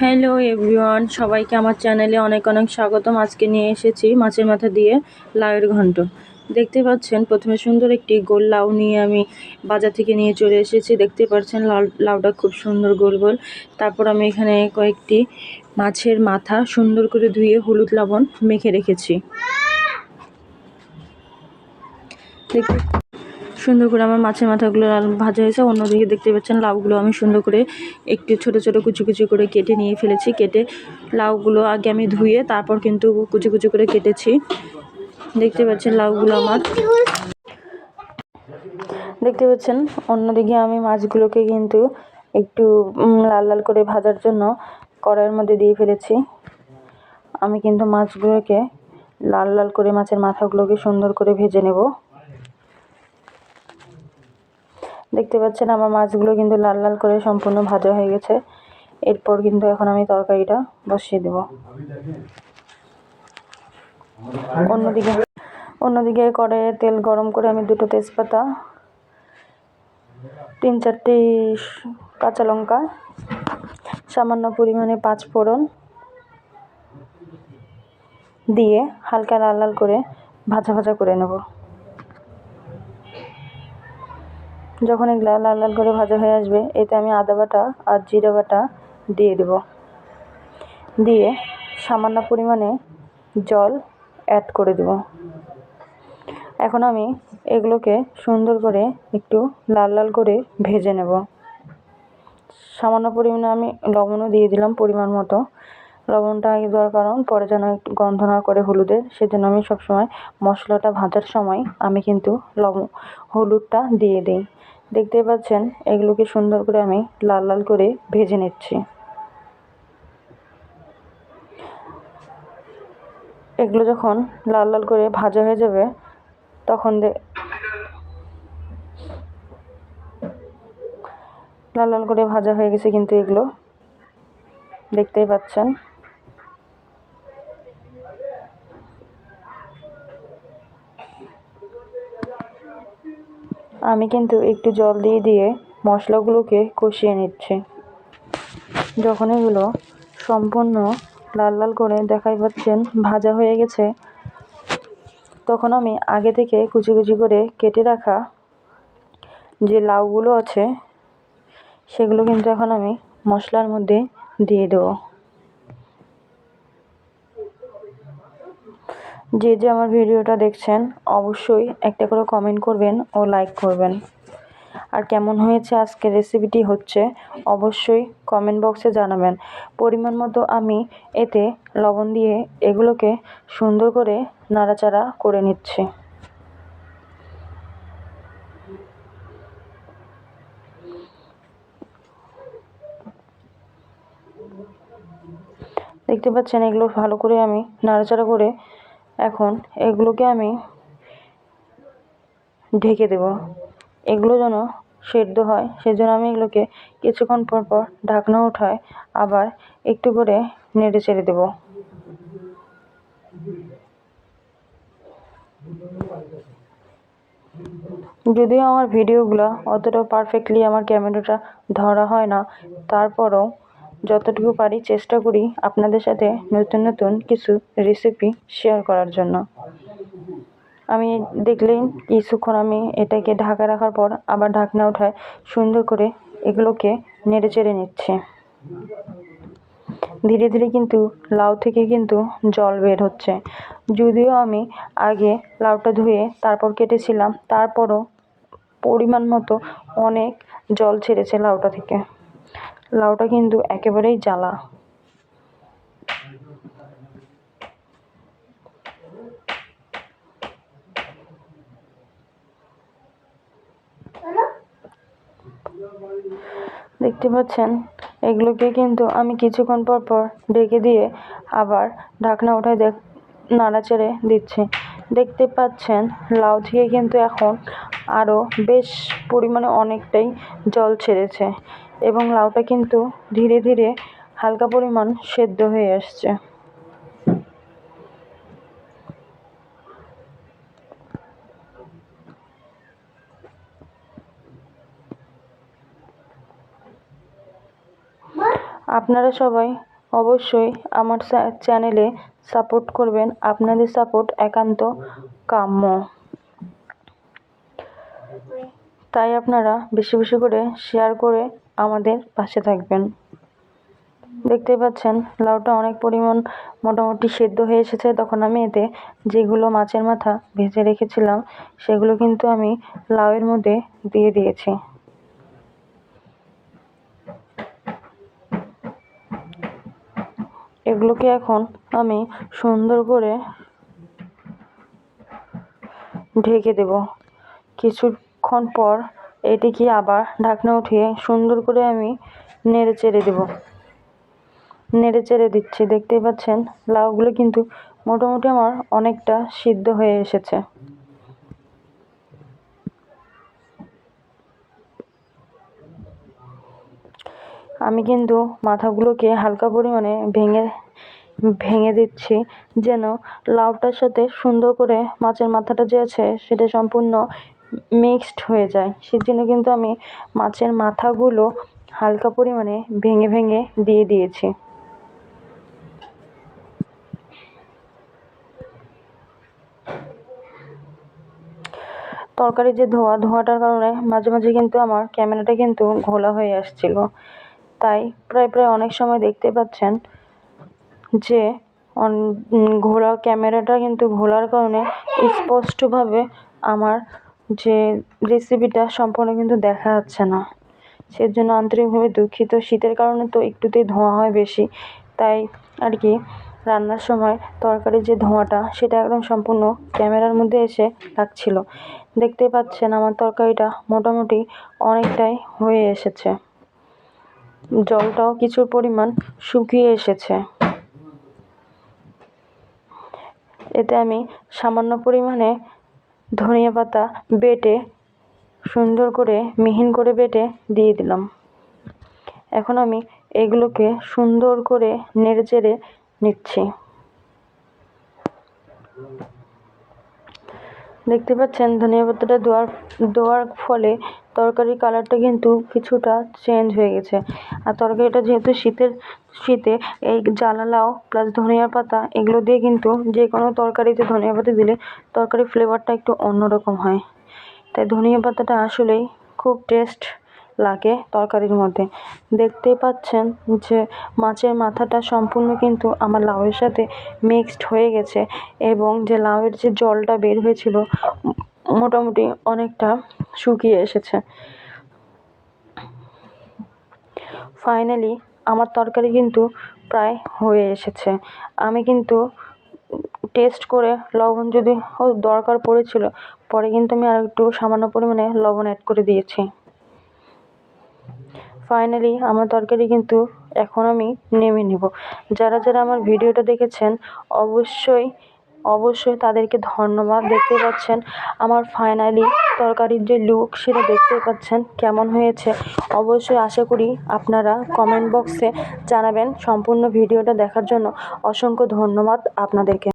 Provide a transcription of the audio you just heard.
Hello everyone, সবাইকে আমার চ্যানেলে অনেক অনেক স্বাগতম। আজকে নিয়ে এসেছি মাছের মাথা দিয়ে লাউয়ের ঘন্ট। দেখতে পাচ্ছেন, প্রথমে সুন্দর একটি গোল লাউ নিয়ে আমি বাজার থেকে নিয়ে চলে এসেছি। দেখতে পাচ্ছেন, লাউ, লাউটা খুব সুন্দর গোল গোল। তারপর আমি এখানে কয়েকটি মাছের মাথা সুন্দর করে ধুয়ে হলুদ লবণ মেখে রেখেছি। দেখতে সুন্দর করে আমার মাছের মাথাগুলো ভাজা হয়েছে। অন্যদিকে দেখতে পাচ্ছেন লাউগুলো আমি সুন্দর করে একটু ছোট ছোট কুচি কুচি করে কেটে নিয়ে ফেলেছি। কেটে লাউগুলো আগে আমি ধুয়ে তারপর কিন্তু কুচি কুচি করে কেটেছি। দেখতে পাচ্ছেন লাউগুলো আমার। দেখতে পাচ্ছেন অন্যদিকে আমি মাছগুলোকে কিন্তু একটু লাল লাল করে ভাজার জন্য কড়াইয়ের মধ্যে দিয়ে ফেলেছি। আমি কিন্তু মাছগুলোকে লাল লাল করে মাছের মাথাগুলোকে সুন্দর করে ভেজে নেব। দেখতে পাচ্ছেন আমার মাছগুলো কিন্তু লাল লাল করে সম্পূর্ণ ভাজা হয়ে গেছে। এরপর কিন্তু এখন আমি তরকারিটা বসিয়ে দেব। অন্যদিকে অন্যদিকে কড়াইয়ে তেল গরম করে আমি দুটো তেজপাতা, তিন চারটি কাঁচা লঙ্কা, সামান্য পরিমাণে পাঁচ ফোড়ন দিয়ে হালকা লাল লাল করে ভাজা ভাজা করে নেব। যখন এগুলা লাল লাল করে ভাজা হয়ে আসবে, এতে আমি আদা বাটা আর জিরা বাটা দিয়ে দেব। দিয়ে সামান্য পরিমাণে জল অ্যাড করে দেব। এখন আমি এগুলোকে সুন্দর করে একটু লাল লাল করে ভেজে নেব। সামান্য পরিমাণে আমি লবণও দিয়ে দিলাম পরিমাণ মতো। লবণটা আগে দেওয়ার কারণ, পরে যেন একটু গন্ধ না করে হলুদের। সেজন্য আমি সবসময় মশলাটা ভাজার সময় আমি কিন্তু লবণ, হলুদটা দিয়ে দিই। দেখতেই পাচ্ছেন, এগুলোকে সুন্দর করে আমি লাল লাল করে ভেজে নিচ্ছি। এগুলো যখন লাল লাল করে ভাজা হয়ে যাবে, তখন লাল লাল করে ভাজা হয়ে গেছে কিন্তু এগুলো। দেখতেই পাচ্ছেন আমি কিন্তু একটু জল দিয়ে দিয়ে মশলাগুলোকে কষিয়ে নিচ্ছি। যখন এগুলো সম্পূর্ণ লাল লাল করে দেখাই পাচ্ছেন, ভাজা হয়ে গেছে, তখন আমি আগে থেকে কুচি কুচি করে কেটে রাখা যে লাউগুলো আছে, সেগুলো কিন্তু এখন আমি মশলার মধ্যে দিয়ে দেবো। যে যে আমার ভিডিওটা দেখছেন, অবশ্যই একটা করে কমেন্ট করবেন ও লাইক করবেন। আর কেমন হয়েছে আজকের রেসিপিটি হচ্ছে, অবশ্যই কমেন্ট বক্সে জানাবেন। পরিমাণ মতো আমি এতে লবণ দিয়ে এগুলোকে সুন্দর করে নাড়াচাড়া করে নিচ্ছি। দেখতে পাচ্ছেন এগুলো ভালো করে আমি নাড়াচাড়া করে এখন এগুলোকে আমি ঢেকে দেব। এগুলো যেন সেদ্ধ হয়, সেজন্য আমি এগুলোকে কিছুক্ষণ পর পর ঢাকনা উঠায় আবার একটু করে নেড়ে চেড়ে দেবো। যদিও আমার ভিডিওগুলো অতটা পারফেক্টলি আমার ক্যামেরাটা ধরা হয় না, তারপরও যতটুকু পারি চেষ্টা করি আপনাদের সাথে নতুন নতুন কিছু রেসিপি শেয়ার করার জন্য। আমি দেখলেই কিছুক্ষণ আমি এটাকে ঢাকা রাখার পর আবার ঢাকনা উঠায় সুন্দর করে এগুলোকে নেড়ে চেড়ে নিচ্ছে। ধীরে ধীরে কিন্তু লাউ থেকে কিন্তু জল বের হচ্ছে। যদিও আমি আগে লাউটা ধুয়ে তারপর কেটেছিলাম, তারপরও পরিমাণ মতো অনেক জল ছেড়েছে লাউটা থেকে। লাউটা কিন্তু একেবারেই জ্বালা। দেখতে পাচ্ছেন, এগুলোকে কিন্তু আমি কিছুক্ষণ পর পর ঢেকে দিয়ে আবার ঢাকনা উঠায় দেখ, নাড়াচাড়ে দিচ্ছি। দেখতে পাচ্ছেন, লাউ থেকে কিন্তু এখন আরও বেশ পরিমাণে অনেকটাই জল ছেড়েছে। এবং লাউটা কিন্তু ধীরে ধীরে হালকা পরিমাণ সেদ্ধ হয়ে আসছে। আপনারা সবাই অবশ্যই আমার চ্যানেলে সাপোর্ট করবেন। আপনাদের সাপোর্ট একান্ত কাম্য। তাই আপনারা বেশি বেশি করে শেয়ার করে আমাদের পাশে থাকবেন। দেখতেই পাচ্ছেন, লাউটা অনেক পরিমাণ মোটামুটি সেদ্ধ হয়ে এসেছে। তখন আমি এতে যেগুলো মাছের মাথা ভেজে রেখেছিলাম, সেগুলো কিন্তু আমি লাউয়ের মধ্যে দিয়ে দিয়েছি। এগুলোকে এখন আমি সুন্দর করে ঢেকে দেব। কিছুক্ষণ পর এটিকে আবার ঢাকনা উঠিয়ে সুন্দর করে আমি নেড়ে চেড়ে দেবো। নেড়ে চেড়ে দিচ্ছি, দেখতেই পাচ্ছেন? লাউগুলো কিন্তু মোটামুটি আমার অনেকটা সিদ্ধ হয়ে এসেছে। আমি কিন্তু মাথাগুলোকে হালকা পরিমাণে ভেঙে ভেঙে দিচ্ছি যেন লাউটার সাথে সুন্দর করে মাছের মাথাটা যে আছে সেটা সম্পূর্ণ মিক্সড হয়ে যায়। সেজন্য কিন্তু আমি মাছের মাথাগুলো হালকা পরিমাণে ভেঙে ভেঙে দিয়ে দিয়েছি। তরকারির যে ধোয়া, ধোয়াটার কারণে মাঝে মাঝে কিন্তু আমার ক্যামেরাটা কিন্তু ঘোলা হয়ে আসছিল। তাই প্রায় প্রায় অনেক সময় দেখতে পাচ্ছেন যে ঘোলা ক্যামেরাটা কিন্তু ঘোলার কারণে স্পষ্টভাবে আমার যে রেসিপিটা সম্পূর্ণ কিন্তু দেখা যাচ্ছে না। সেজন্য আন্তরিকভাবে দুঃখিত। শীতের কারণে তো একটুতেই ধোঁয়া হয় বেশি। তাই আর কি রান্নার সময় তরকারির যে ধোঁয়াটা, সেটা একদম সম্পূর্ণ ক্যামেরার মধ্যে এসে লাগছিল। দেখতেই পাচ্ছেন আমার তরকারিটা মোটামুটি অনেকটাই হয়ে এসেছে। জলটাও কিছু পরিমাণ শুকিয়ে এসেছে। এতে আমি সামান্য পরিমাণে ধনিয়া পাতা বেটে সুন্দর করে মিহিন করে বেটে দিয়ে দিলাম। এখন আমি এগুলোকে সুন্দর করে নেড়ে চেড়ে নিচ্ছি। দেখতে পাচ্ছেন, ধনিয়া পাতাটা দেওয়ার দেওয়ার ফলে তরকারির কালারটা কিন্তু কিছুটা চেঞ্জ হয়ে গেছে। আর তরকারিটা যেহেতু শীতের শীতে, এই জালালাও প্লাস ধনিয়া পাতা, এগুলো দিয়ে কিন্তু যে কোনো তরকারিতে ধনিয়া পাতা দিলে তরকারির ফ্লেভারটা একটু অন্যরকম হয়। তাই ধনিয়া পাতাটা আসলেই খুব টেস্ট লাগে তরকারির মধ্যে। দেখতেই পাচ্ছেন যে মাছের মাথাটা সম্পূর্ণ কিন্তু আমার লাউয়ের সাথে মিক্সড হয়ে গেছে এবং যে লাউয়ের যে জলটা বের হয়েছিল মোটামুটি অনেকটা শুকিয়ে এসেছে। ফাইনালি আমার তরকারি কিন্তু প্রায় হয়ে এসেছে। আমি কিন্তু টেস্ট করে লবণ যদি দরকার পড়েছিল, পরে কিন্তু আমি আর একটু সামান্য পরিমাণে লবণ অ্যাড করে দিয়েছি। ফাইনালি আমার তরকারি কিন্তু এখন আমি নেমে নেব। যারা যারা আমার ভিডিওটা দেখেছেন, অবশ্যই অবশ্যই তাদেরকে ধন্যবাদ। দেখতে পাচ্ছেন আমার ফাইনালি তরকারির যে লুক সেটা দেখতে পাচ্ছেন কেমন হয়েছে। অবশ্যই আশা করি আপনারা কমেন্ট বক্সে জানাবেন সম্পূর্ণ ভিডিওটা দেখার জন্য। অসংখ্য ধন্যবাদ আপনাদেরকে।